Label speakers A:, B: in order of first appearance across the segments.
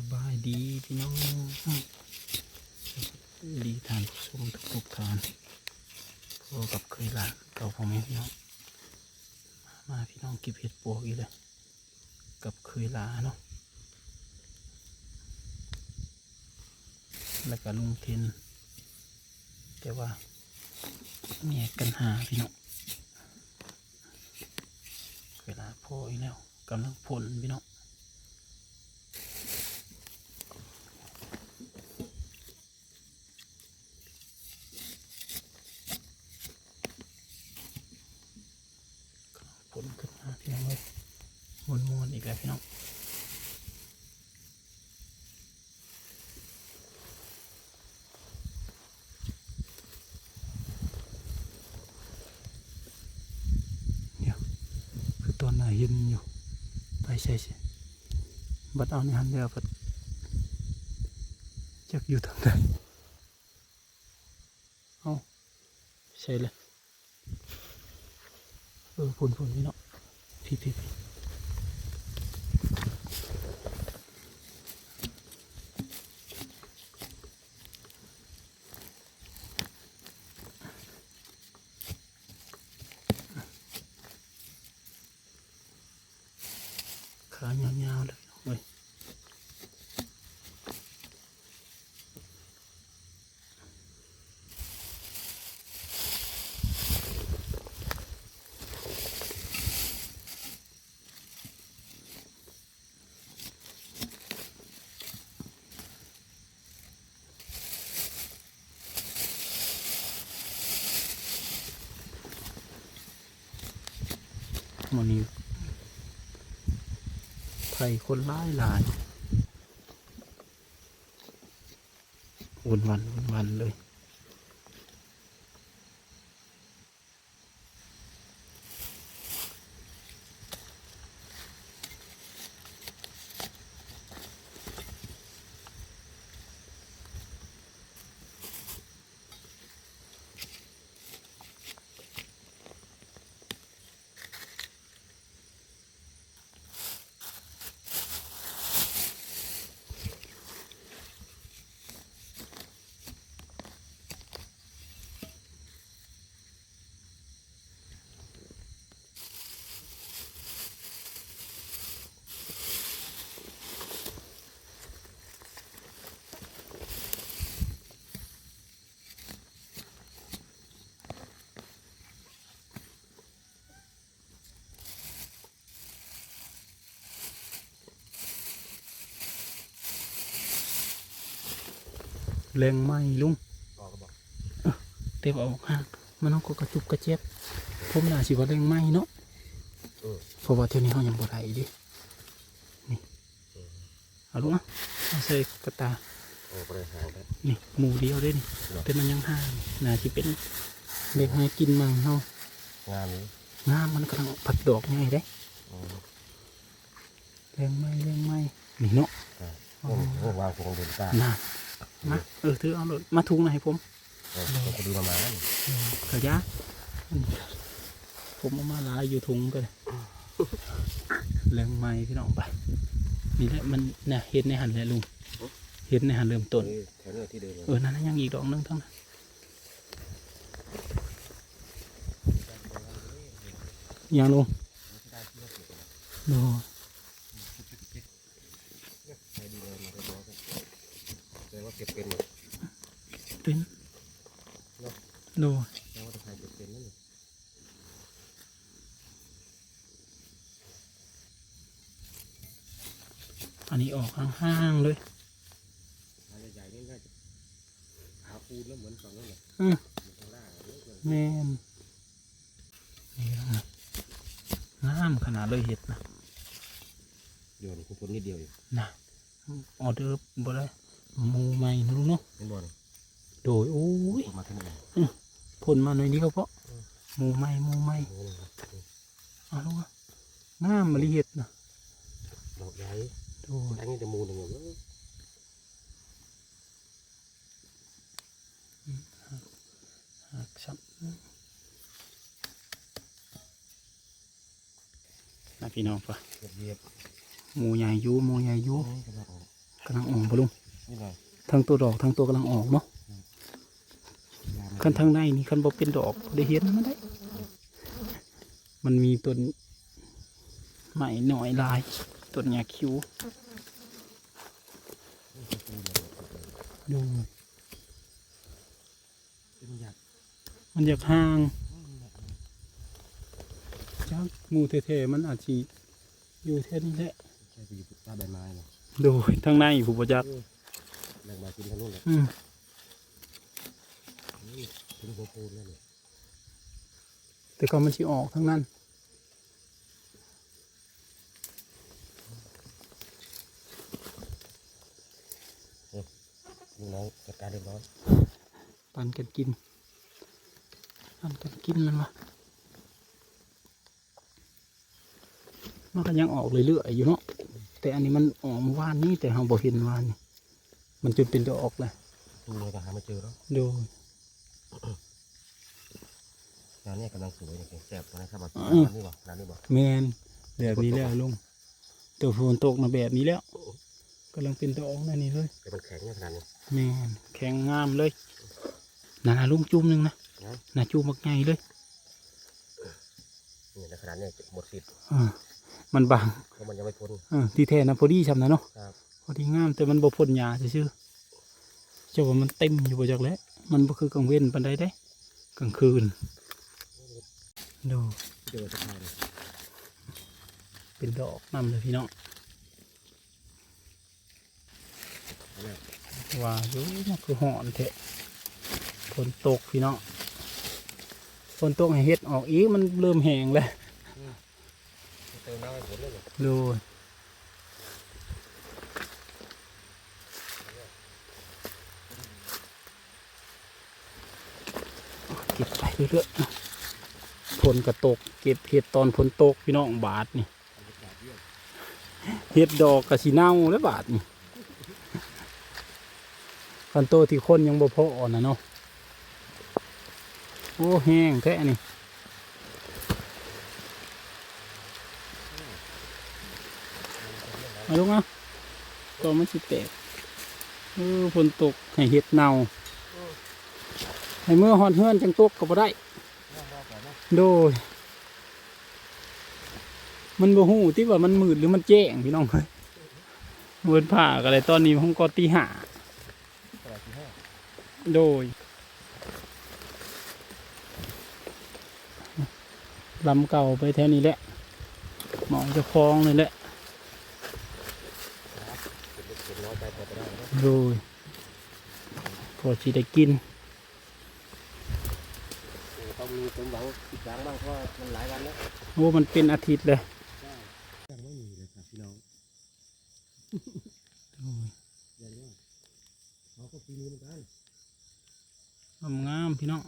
A: สบายดีพี่น้องดีทานผู้ชมทุกทุกๆทานพอกับเคยลาเก่าพ่อแม่พี่น้อง มาพี่น้องเก็บเห็ดปวกอีกเลยกับเคยลาเนาะแล้วก็ลุงเทนแต่ว่าเมียกันหาพี่น้องเคยลาพออีกแล้วกำลังผลพี่น้อง ผลขึ้นมาพี่น้องเลยมวนมวนๆอีก แล้วพี่น้องเดี๋ยวคือตอนไหนยืนอยู่ไปใช่ใช่บัดเอาในหันเดียวบัดจักอยู่ทางใดเอาใช่เลยเออฝุ่นฝุ่นพี่เนาะพี่พี่พี่ มันนี้ไผ่คนร้ายหลายวนวันวนวันเลย แรงไหมลุง
B: บอกก็บอก
A: เต็มเอาห่างมันต้องก็กระจุบกระเจ็บผมน่าสิว่าแรงไหมเนาะ
B: เออ
A: เพราะว่าเที่ยวนี้เขายังบ่ได้ดินี่เอาลุงอะเอาใส่กระตา
B: โอ้ประหารครับ
A: นี่หมูเดียวได้นี่แต่มันยังห่างน่าจะเป็นเด็กให้กินมังเฮางา
B: นนี้
A: งามมันกำลังผัดดอกง่ายได้
B: อืม
A: แรงไหมแรงไหมนี่เนาะ
B: อ่าโอ้โหวางพวงเดินตา
A: น่า มาเออถือเอารถมาทุงหน่อยให้ผม
B: เออเราก็ดูประมาณนั้น
A: ขยะผมเอามาหลายอยู่ถุงไปเลยแรงไหมพี่น้องไปนี่แหละมันเนี่ยเห็นในหันแหละลุงเห็นในหันเริ่มต้น
B: เออแถวเนี้ที่เดินเลย
A: เออนั่นนะยังอีกดอกหนึงทั้งนั้นยังลงโน
B: ใช้ดีเลยมาเรียบร้อยครับแสดงว่าเก็บเป็นหมด
A: เป็นโน
B: แสดงว่าตะไคร้เก็บเป็นนั่นนี่
A: อันนี้ออกห่างๆเลย
B: ทางใหญ่ๆนี่น่าจะหาปูนแล้วเหมือนฝั่งนั้นแหละ
A: อืม
B: เหมือนข้างล่างอะเยอะเลย
A: แม่นนี่นะงามขนาดเลยเห็ดนะ
B: เดี๋ยวนี่คุณพลนิดเดียวอยู่
A: นะออเดอร์บ่ได้ หมูใหม่นะลูกเนาะ
B: เป็นบ่อนี่
A: โดยโอ้ย
B: ผมมาที่นี่
A: ผลมาหน่อยเดียวเพราะหมูใหม่หมูใหม่
B: โอ้โหครับ
A: เอาลูกอะงามมะลิเห็ดนะ
B: ดอกใหญ่
A: โดย
B: อันนี้จะมูลหนึ่งเลย
A: หักซับนะพี่น้องปะ
B: เก็บเหยียบ
A: หมูใหญ่อยูหมูใหญ่อยู
B: นี่กำลัง
A: กำลังออกบ่ลุง
B: นี่เลย
A: ทั้งตัวดอกทั้งตัวกำลังออกเนาะคันทางในนี่คันบ่เป็นดอกได้เห็นมันได้ มันมีต้นไม้หน่อยลายต้นหญ้าคิ้วดู
B: เป็นหยัก
A: มันอยากห่างจักหมูเท่ๆมันอาจสิอยู่แท่นี้แหละ
B: แค่ไปอยู่ใต้ใบไม้เนาะ
A: ดูทางในผู้ประจักษ์
B: แรงมากินกันนู่นเลย
A: อืม
B: ถึงหัวโพนแล้วเนี่ย
A: แต่ก็มันสิออกทั้งนั้น
B: ลูกน้องจัดการเรียบร้อย
A: ปันกันกินปันกันกินมันวะมันก็ยังออกเรื่อยๆอยู่เนาะแต่อันนี้มันออกเมื่อวานนี้แต่เราบ่เห็นวานนี้ มันจนเป็นดอกเลย
B: ดูเลยก็หาไม่เจอแล้ว
A: ดู
B: งานเนี้กำลังสวยเนี่ยแซ่บนะครับแบบนี่บ่ร้านนี้บ่
A: แมนแบบนี้แล้วลุงตัวฝนตกมาแบบนี้แล้วกำลังเป็นดอกนั่นนี่เลย
B: แต่มันแข็งเนี่ยขนาดนี้
A: แมนแข็งงามเลยนั่นนะลุงจุ่มหนึ่งนะ
B: นะ
A: น่าจุ่มมักใหญ่เลย
B: นี่ในขนาดนี้หมดสิทธิ์
A: อ่ามันบาง
B: เพราะมันยังไม่พ้น
A: อ่าที่แท้นะพอดีชำนะเนาะ
B: ครับ
A: พอดีงามแต่มันบ่พ่นยาซื่อๆเจ้าว่ามันเต็มอยู่บ่จักแหล้วมันบ่คือกลางเว้นปานใดได้กลางคืนดู
B: เจอสะพาน
A: เป็นดอกนำเลยพี่น้องว่าอยู่มันคือหอนแท้ฝนตกพี่น้องฝนตกให้เฮ็ดออกอีกมันเริ่มแห้งแล้ว
B: เติมน้ำให้ผลเลยเนี่ย
A: ดู เก็บไปเรื่อยๆฝนกระตก เก็บเห็ดตอนฝนตกพี่น้องบาทนี่เห็ดดอกกระสีเน่าแล้วบาทนี่คันโตที่คนยังบ่พออ่อนนะเนาะโอ้แห้งแท้นี่มาลูกอะตัวมันสิแตกเออฝนตกให้เห็ดเน่า ให้เมื่อหอนเฮือนจังตกก็บ่ได้ โดย มันบ่ฮู้ที่ว่ามันมืดหรือมันแจ้งพี่น้องเฮ้ยเวินผ่ากันเลยตอนนี้ผมก็ตีหา
B: ตลาดที่ห้า
A: โดยลำเก่าไปแถวนี้แหละหมองจะคลองนี่แหละโดยพอสิได้กิน
B: ต้องมี สมหวังอีกครั้งบ้างเพราะว่ามันหลายวันแล้ว
A: โอ้มันเป็นอาทิตย์เลย
B: ยังไม่มีเลยครับพี่น้องยังว่าเขาก็ปีนี้เหมือนกัน
A: งามงามๆพี่น้อง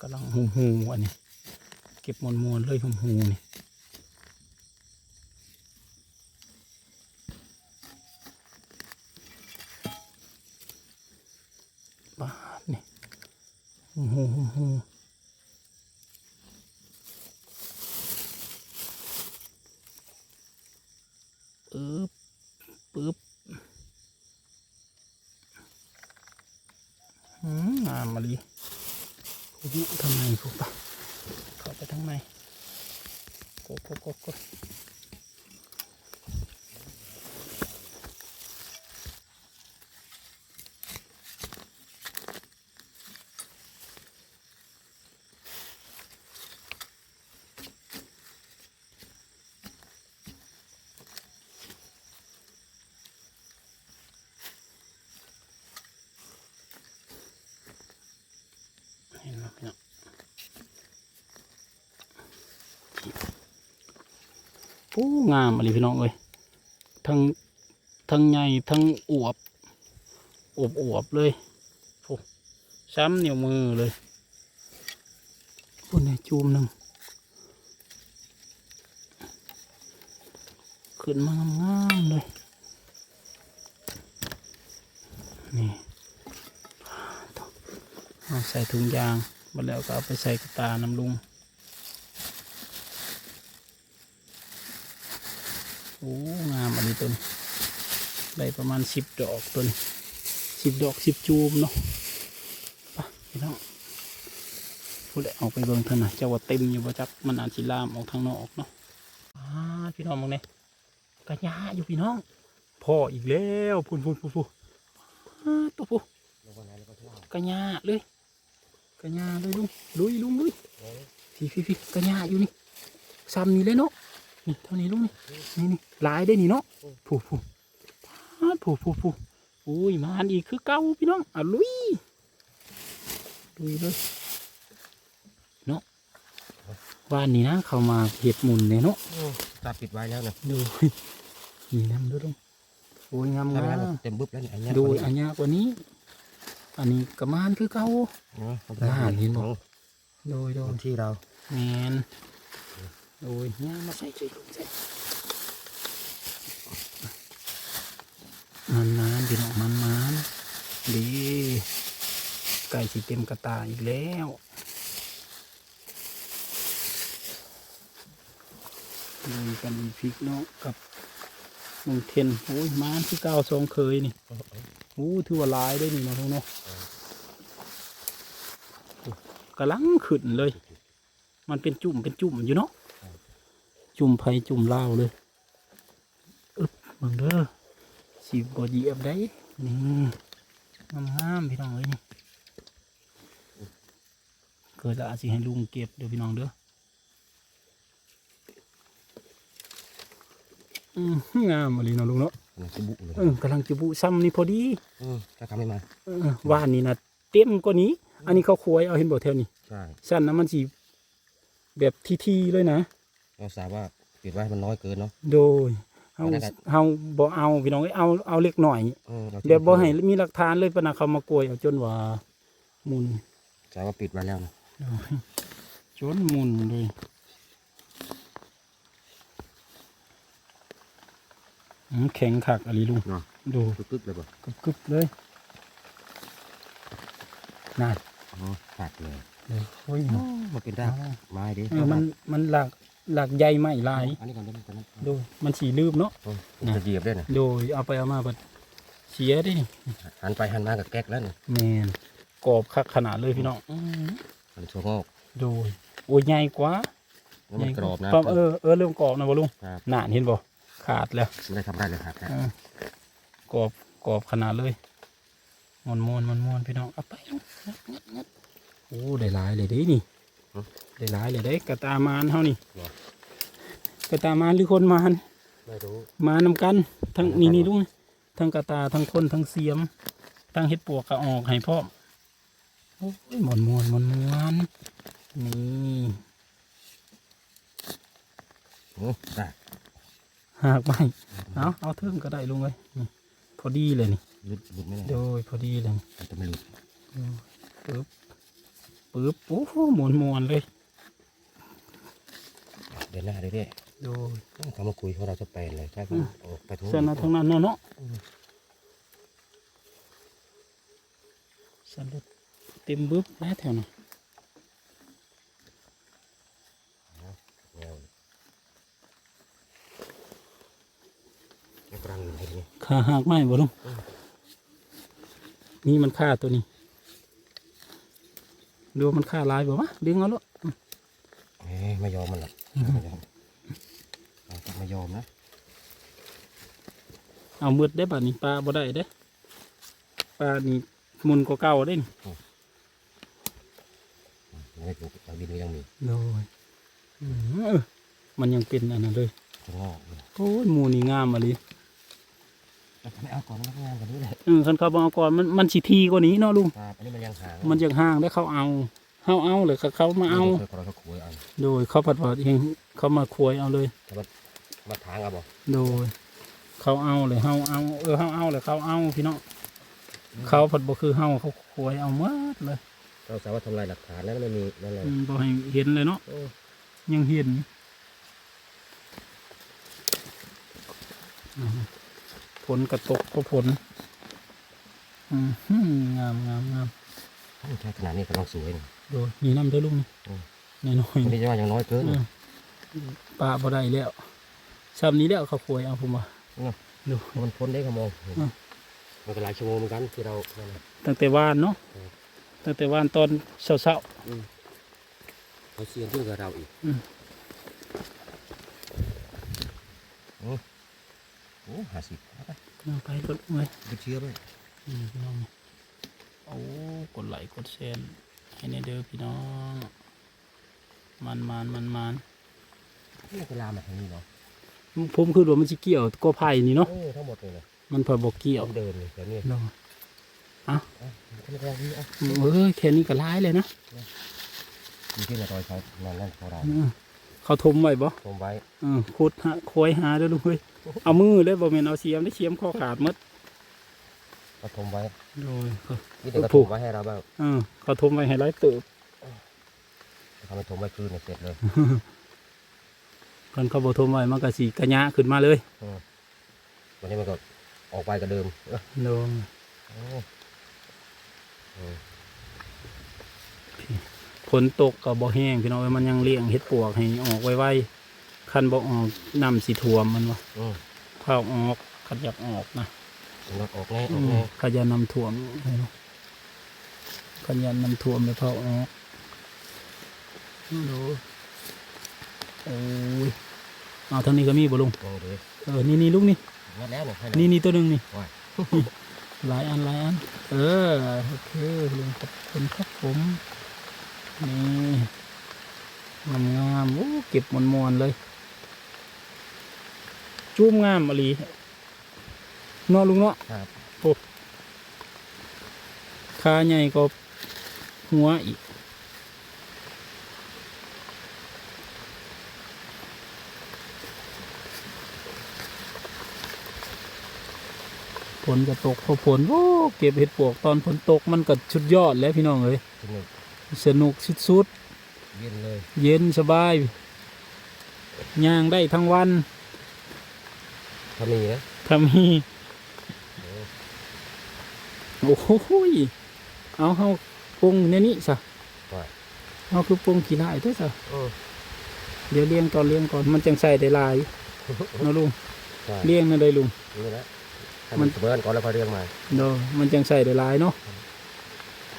A: กำลังหูหูอันนี้ เก็บมวนมวนๆเลยหูหูนี่บ้านนี่หูหูหูหูปึ๊บปึ๊บ อืม งามมาลีกูยุทำไมกูปะเข้าไปทางในกดกดกดกดเห็นไหมพี่น้อง โอ้งามมาลีพี่น้องเอ้ยทั้งทั้งใหญ่ทั้งอวบอวบอวบเลยโอ้ซ้ำเหนียวมือเลยคนในจูมหนึ่งขึ้นมางามๆเลยนี่เอาใส่ถุงยางมาแล้วก็เอาไปใส่กระตาน้ำลุง โอ้งามอันนี้ต้นได้ประมาณสิบดอกต้นสิบดอกสิบจูมเนาะไปพี่น้องพูดเลยเอาไปเบิ่งเถอะนะเจ้าว่าเต็มอยู่บ่จักมันอาจสิลามออกทางนอกเนาะอ่าพี่น้องมองเนี่ยกระยาอยู่พี่น้องพ่ออีกแล้วพุ่นพุ่นพุ่นพุ่นตัวพุ่น
B: ก
A: ระยาเลยกระยาเลยลุงลุยลุงลุยพี่พี่พี่กระยาอยู่นี่ซ้ำนี่เลยเนาะ นี่เท่านี้ลุงนี่นี่นี่หลายได้นี่เนาะผู้ผู้พาดผู้ผู้ผู้อุ้ยมานอีกคือเก่าพี่น้องอะลุยลุยเลยเนาะว่านนี่นะเขามาเห็ดหมุนเนี่ยเนาะ
B: โอ้ตาปิดไว้แล้วนะ
A: ดูนี่น้ำด้วยลุงโอ้ยงาม
B: ถ้าไม่
A: งา
B: งั้น
A: ม
B: เต็มบึ๊บแล้วเนี่ยอันเนี้ย
A: ดู
B: พอ
A: อันยากกว่านี้ อันนี้กระมานคือเก่า
B: เนาะ
A: น่าเห็นบ่
B: โอ้
A: โดยโดย
B: ที่เรา
A: แมน โอ้ยเนี่ยมาใส่ใจลุงใส่มันนานพี่น้องมันมันดีไก่สีเต็มกระตาอีกแล้วลุยกันพริกเนาะกับมุงเทนโอ้ยมานที่เก้าทรงเคยนี่โอ้ถือว่าหลายได้นี่เนาทุกเนาะกำลังขึ้นเลย มันเป็นจุ่มเป็นจุ่มอยู่เนาะ จุ่มไผ่จุ่มเหล้าเลยอึบมึงเด้อสีบเหยียบได้นี่งามงามๆพี่น้องเอ้ยนี่เกิดและอาจสิให้ลุงเก็บเด้อพี่น้องเด้ออืมงามอะไรเนาะลุงเนาะ
B: มันจะบุเลย
A: เออกำลังจะบุซ้ำนี่พอดี
B: อืมถ้าทำไม่มา
A: เออว่านนี่นะเต็มกว่านี้ อันนี้เขาควยเอาเห็นบ่แถวนี้
B: ใช่
A: สั้นนะมันสีแบบทีๆเลยนะ
B: เราสาว่าปิดไว้ให้มันน้อยเกินเนาะ
A: โดยเฮา
B: อันนั้นก็
A: เฮาบ่เอาพี่น้องเอ้ยเอาเอาเล็กหน่อย
B: เออเรา
A: เดี๋ยวบ่ให้มีหลักฐานเลยปะนะเขามากวยเอาจนว่าหมุน
B: สาว่าปิดไว้แล้วนะ
A: โดยจนหมุนเลยอืมแข็งขักอะไรลุง
B: เนาะ
A: ดู
B: กึกๆเลยป่ะ
A: กึบกึบๆเลยนั่น
B: อ๋อขาดเลย
A: เลยโอ้ย
B: มันเป็นรากไม้ดิ
A: เออมันมันหลัก หลักใหญ่ไม่ลาย
B: อันนี้ก่อนเดี๋ยวมันก่อนนะ
A: โดยมันสีลืบเนาะ
B: โอ้มันจะเหยียบได้นะ
A: โดยเอาไปเอามาบัดเสียได้นี่
B: หันไปหันมากับแก๊กแล้วเนี่ย
A: แมนกรอบคักขนาดเลยพี่น้อง
B: มันชัวงอก
A: โดยโอ้ยใหญ่กว่า
B: แล้วมันกรอบนะ
A: ปั๊บเออเออเริ่มกรอบนะบ่ลุง
B: ครับ
A: หนานเห็นบ่ขาดแล้ว
B: ไม่ได้ทำได้เลยครับ
A: เออกรอบกรอบขนาดเลยมวนมวนมวนมวนพี่น้องเอาไปลุงงัดงัดงัดโอ้ได้หลายเลยเด้นี่ได้ หลายเลยเด้กระตามานเฮานี่กระตามานหรือคนมาน
B: ไม่รู้
A: มานำกันทั้งนี่นี่ลุงทั้งกระตาทั้งคนทั้งเสียมทั้งเห็ดปวกกระออกให้พร้อมโอ้ยมวนมวนมวนมวนนี่
B: โอ้ได้
A: หากไม่เอาเอาเทิงก็ได้ลุงเลยนี่พอดีเลยนี่
B: หลุดหลุดไม่ได้
A: โดยพอดีเลย
B: มันจะไม่หลุด
A: ปึ๊บ ปึ๊บโอ้โหมวนมวนเลย
B: เดินหน้าเรื่อย
A: โดย
B: ๆเขามาคุยเขาเราจะแปลนเลยใช่ไหมออกไปทุก
A: เส้นนะทั้งนั้นเนาะเนาะสรุปเต็มบึ๊บแล้วแถวน่ะ
B: แนวแล้วกลางอยู่ให้ดี
A: ขาหากไม่บ่ลุงนี่มันฆ่าตัวนี้ ดูว่ามันฆ่าลายบ่วะดึงเอาลูก
B: เอ้ยไม่ยอมมันหรอกไม่ยอมเอาต้องไม่ยอมนะ
A: เอามืดได้ป่ะนี่ปลาบ่ได้เด้ปลานี่มุนกว่าเก่าได้นี่
B: ไม่ถูกเอาดินก็ยังมี
A: โดยอืมเออมันยังเป็นอันนั้นเลย
B: ข้างนอกเลย
A: โอ้ยหมูนี่งามมาเลย
B: ไม่เอาก่อนนะงานกันนี้แหละ
A: เออคันเขาบเอกก่อนมันมันสิทีกว่านี้เนาะลุง
B: ครับอันนี้มันยังห่าง
A: มันยังห่างได้เขาเอาเขาเอาเลยเขาเขามาเอา
B: เคยเราก็คุยเอา
A: โดยเขาผัดผัดเองเขามาควยเอาเลย
B: มาทางเอาบ่
A: โดยเขาเอาเลยเฮาเอาเออเฮาเอาเลยเขาเอาพี่น้องเขาผัดบ่คือเฮาเขาควยเอาหมดเลย
B: เราสามารถทำลายหลักฐานแล้วไม่มีนั่นเลย
A: อืมบ่ให้เห็นเลยเนาะ
B: โอ้
A: ยังเห็นอืม ผลกระตกก็ผลอืมหืมงามงามงาม
B: แค่ขนาดนี้ก็ต้องสวยนะ
A: โดยมีน้ำเด้อลุง
B: อืม
A: นี่น้อย
B: อัน
A: ๆ
B: นี้จะว่ายังน้อยเกิน
A: เออปลาบ่ได้แล้วซ้ำนี้แล้วเขาป่วยเอาผมว่าดู
B: มันพ้นได้ขโมง
A: อืม
B: มันก็หลายชั่วโมงเหมือนกันที่เรานั่นน่ะ
A: ตั้งแต่วานเนาะ
B: อืม
A: ตั้งแต่วานตอนเช้า
B: เขาเสียนขึ้นกับเราอีก
A: อืม
B: โอ้โอ้ห้าสิบ
A: ๆเอาไปรถไว้
B: ดูเชื้อไหม
A: อืมพี่น้องโอ้กดไหลค์กดแชร์ให้ในเด้อพี่น้อง มันมันมันมัน
B: นี่เวลาแบบนี้เนาะ
A: ผมคือว่ามันสิเกี่ยวก็ไผ่นี่เนาะ
B: เออทั้งหมดเลยนะ
A: มันพอบอกเกี่ยว
B: ต้องเดินเลยแต่เนี่ย
A: เนาะ
B: อะมันก็ไม่ได้อะ
A: เออแค่นี้ก็ร้ายเลยนะ
B: มีที่ไหนต่อยเขานอนนั่นเขาได้
A: เออเขาทมไว้บ่
B: ผมไว้
A: เออขุดหาคอยหาเด้อลูกเฮ้ย เอามือเลยบ่แม่นเอาเสียมได้เสียมคอขาดหมด
B: เขาทมไว้
A: โดยเขา
B: นี่เดี๋ยวก็
A: ผู
B: ถู
A: ก
B: กไว้ให้เราบ้าง
A: เออเขาทมไว้ให้หลายเติบ
B: ทำให้ทมไว้คืนเนี่ยเสร็จเลย
A: กันเขาบ่ทมไว้มันก็สิกระยะขึ้นมาเลย
B: วันนี้มันก็ออกไปกับเดิมเออ
A: โดย
B: โอ้เออ
A: ฝนตกก็บ่แห้งพี่น้องเอ้ยมันยังเลี้ยงเฮ็ดปวกให้ออกไวๆ คันบ่ออกน้ำสิท่วมมันบ่
B: อืม
A: ข้าวออกคันอยากออกนะ
B: มันออกแน่อ
A: อื
B: อก
A: ม
B: แน่
A: ขยันนำท่วมให้เนาะขยันนำท่วมแล้วข้าวออกดูโอ้ยเอาทางนี้ก็มีบ่ลุง
B: ลองดู
A: เออนี่นี่ลูกนี่
B: งัดแล้วเนี่ยให้
A: นี่นี่ตัวหนึ่งนี่
B: ว้าย
A: หลายอันหลายอัน เออโอเคลุงขอบคุณครับผม นี่งามงามๆโอ้เก็บมวนมวนๆเลย จุ้มงามอหลีเนาะลุงเนาะ
B: ครับ
A: ขาใหญ่ก็หัวอีกฝนก็ตกพอฝนโอ้เก็บเห็ดปวกตอนฝนตกมันก็ชุดยอดแล้วพี่น้องเอ้ย
B: สนุก
A: สนุกสุด
B: เย็นเลย
A: ๆเย็นสบายย่างได้ทั้งวัน
B: ถ้ามีนะ
A: ถ้ามี
B: โอ้
A: โอ้โหยเอาเฮาปรุงในนี้ซะ
B: ว้าย
A: เอาคือปรุงขี้ลายเด้อซะ
B: เออ
A: เดี๋ยวเลี้ยงก่อนเลี้ยงก่อนมันจังใส่ได้หลายเนาะลุง
B: ใช่
A: เลี้ยงนั่นได้ลุง
B: นี่นะให้
A: มั
B: มันนเสมอกันก่อนแล้วค่อยเรียงมา
A: เด้อมันจังใส่ได้หลายเนาะ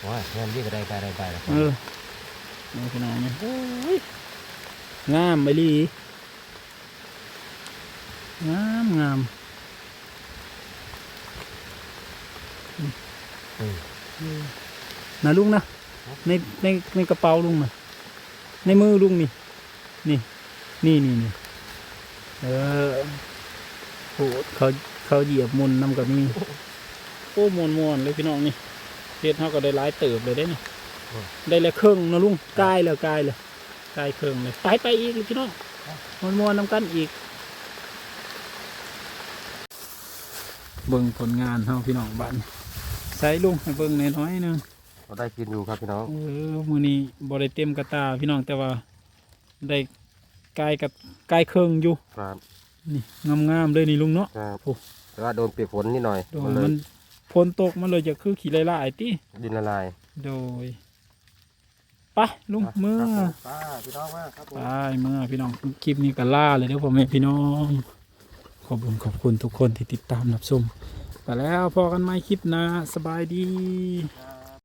B: ว้ายงานยิ่งก็ได้ไปได้ไปแล้ว
A: เออนี่พี่น้องเนี่ยโอ้ยงามไปลี งามงาม
B: อืม
A: นะลุงนะในในในกระเป๋าลุงนะในมือลุงนี่ นี่ นี่นี่นี่เออโหเขาเขาเหยียบมุนนำกับนี่โอ้มวนมวนๆเลยพี่น้องนี่เฮ็ดเขาก็ได้หลายเติบเลยได้นี่ได้แล้วเครื่องเนาะลุงกายแล้วกายแล้วกายเครื่องเลยไปไปอีกเลยพี่น้องมวนมวนๆนำกันอีก เบิ่งผลงานเฮาพี่น้องบ้านใส่ลุงให้เบิ่งน้อยๆหนึง
B: เราได้กินอยู่ครับพี่น้อง
A: เออมือนี้บ่ได้เต็มกระตาพี่น้องแต่ว่าได้กายกับกายเครื่องอยู่
B: ครับ
A: นี่งามๆเลยนี่ลุงเนาะ
B: ครับ
A: โอ้
B: แต่ว่าโดนเปียกฝนนิดหน่อย
A: โดย
B: มันเล
A: มั
B: ย
A: นฝนตกมันเลยจะคือขี้ลายๆติ
B: ดินละลาย
A: โดยไปลุงเมื่อ
B: ครับผมป้าพี่น้องว่าครับผม
A: ไปเมื่อพี่น้องคลิปนี้ก็ล่าเลยเด้อพ่อแม่พี่น้อง ขอบคุณขอบคุณทุกคนที่ติดตามรับชมไปแล้วพอกันไหมคลิปน้สบายดี